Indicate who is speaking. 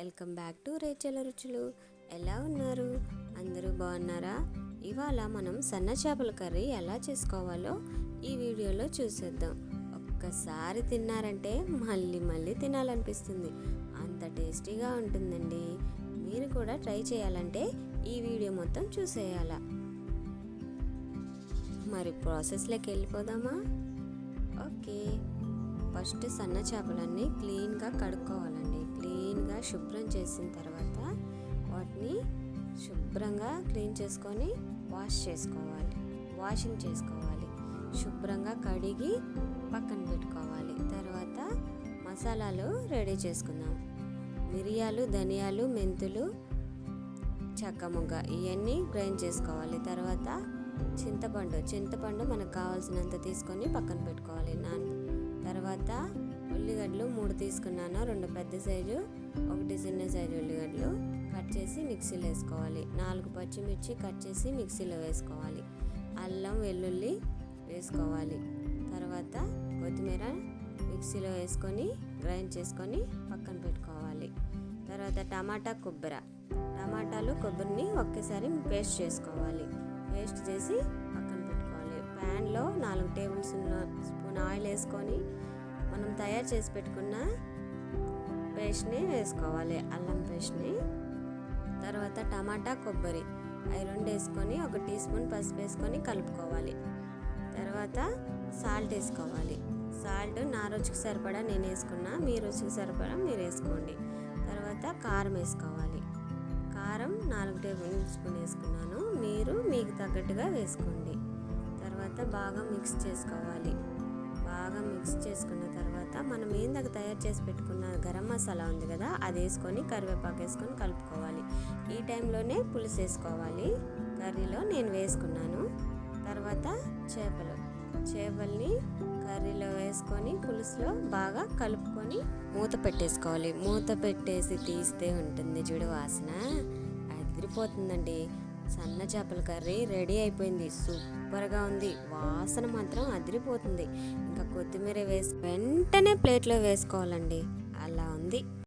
Speaker 1: Welcome back to రేచల రుచులు. ఎలా ఉన్నారు? అందరూ బాగున్నారా? ఇవాళ మనం సన్న చేపల కర్రీ ఎలా చేసుకోవాలో ఈ వీడియోలో చూసేద్దాం. ఒక్కసారి తిన్నారంటే మళ్ళీ మళ్ళీ తినాలనిపిస్తుంది. అంత టేస్టీగా ఉంటుందండి. మీరు కూడా ట్రై చేయాలంటే ఈ వీడియో మొత్తం చూసేయాల. మరి ప్రాసెస్లోకి వెళ్ళిపోదామా? ఓకే. ఫస్ట్ సన్న చేపలన్నీ క్లీన్గా కడుక్కోవాలండి. క్లీన్గా శుభ్రం చేసిన తర్వాత వాటిని శుభ్రంగా క్లీన్ చేసుకొని వాష్ చేసుకోవాలి. వాషింగ్ చేసుకోవాలి. శుభ్రంగా కడిగి పక్కన పెట్టుకోవాలి. తర్వాత మసాలాలు రెడీ చేసుకుందాం. మిరియాలు ధనియాలు మెంతులు చెక్క ముగ్గ ఇవన్నీ గ్రైండ్ చేసుకోవాలి. తర్వాత చింతపండు చింతపండు మనకు కావాల్సినంత తీసుకొని పక్కన పెట్టుకోవాలి. నాన్న తర్వాత ఉల్లిగడ్డలు మూడు తీసుకున్నాను. రెండు పెద్ద సైజు ఒకటి చిన్న సైజు ఉల్లిగడ్డలు. కట్ చేసి మిక్సీలో వేసుకోవాలి. నాలుగు పచ్చిమిర్చి కట్ చేసి మిక్సీలో వేసుకోవాలి. అల్లం వెల్లుల్లి వేసుకోవాలి. తర్వాత కొత్తిమీర మిక్సీలో వేసుకొని గ్రైండ్ చేసుకొని పక్కన పెట్టుకోవాలి. తర్వాత టమాటా కొబ్బరి. టమాటాలు కొబ్బరిని ఒకేసారి పేస్ట్ చేసుకోవాలి. పేస్ట్ చేసి పక్కన పెట్టుకోవాలి. ప్యాన్లో నాలుగు టేబుల్ స్పూన్ ఆయిల్ వేసుకొని మనం తయారు చేసి పెట్టుకున్న పేస్ట్ని వేసుకోవాలి. అల్లం పేస్ట్ని. తర్వాత టమాటా కొబ్బరి. అవి రెండు వేసుకొని ఒక టీ స్పూన్ పసుపు వేసుకొని కలుపుకోవాలి. తర్వాత సాల్ట్ వేసుకోవాలి. సాల్ట్ నా రుచికి సరిపడా నేను వేసుకున్నా మీ రుచికి సరిపడా మీరు వేసుకోండి. తర్వాత కారం వేసుకోవాలి. కారం నాలుగు టేబుల్ స్పూన్ వేసుకున్నాను. మీరు మీకు తగ్గట్టుగా వేసుకోండి. తర్వాత బాగా మిక్స్ చేసుకోవాలి. బాగా మిక్స్ చేసుకున్న తర్వాత మనం ఏందాక తయారు చేసి పెట్టుకున్న గరం మసాలా ఉంది కదా అది వేసుకొని కరివేపాకు వేసుకొని కలుపుకోవాలి. ఈ టైంలోనే పులుసు వేసుకోవాలి. కర్రీలో నేను వేసుకున్నాను. తర్వాత చేపలు. చేపల్ని కర్రీలో వేసుకొని పులుసులో బాగా కలుపుకొని మూత పెట్టేసుకోవాలి. మూత పెట్టేసి తీస్తే ఉంటుంది చూడు వాసన. అదిరిపోతుందండి. సన్న చేపల కర్రీ రెడీ అయిపోయింది. సూపర్గా ఉంది. వాసన మాత్రం అదిరిపోతుంది. ఇంకా కొత్తిమీర వేసి వెంటనే ప్లేట్లో వేసుకోవాలండి. అలా ఉంది.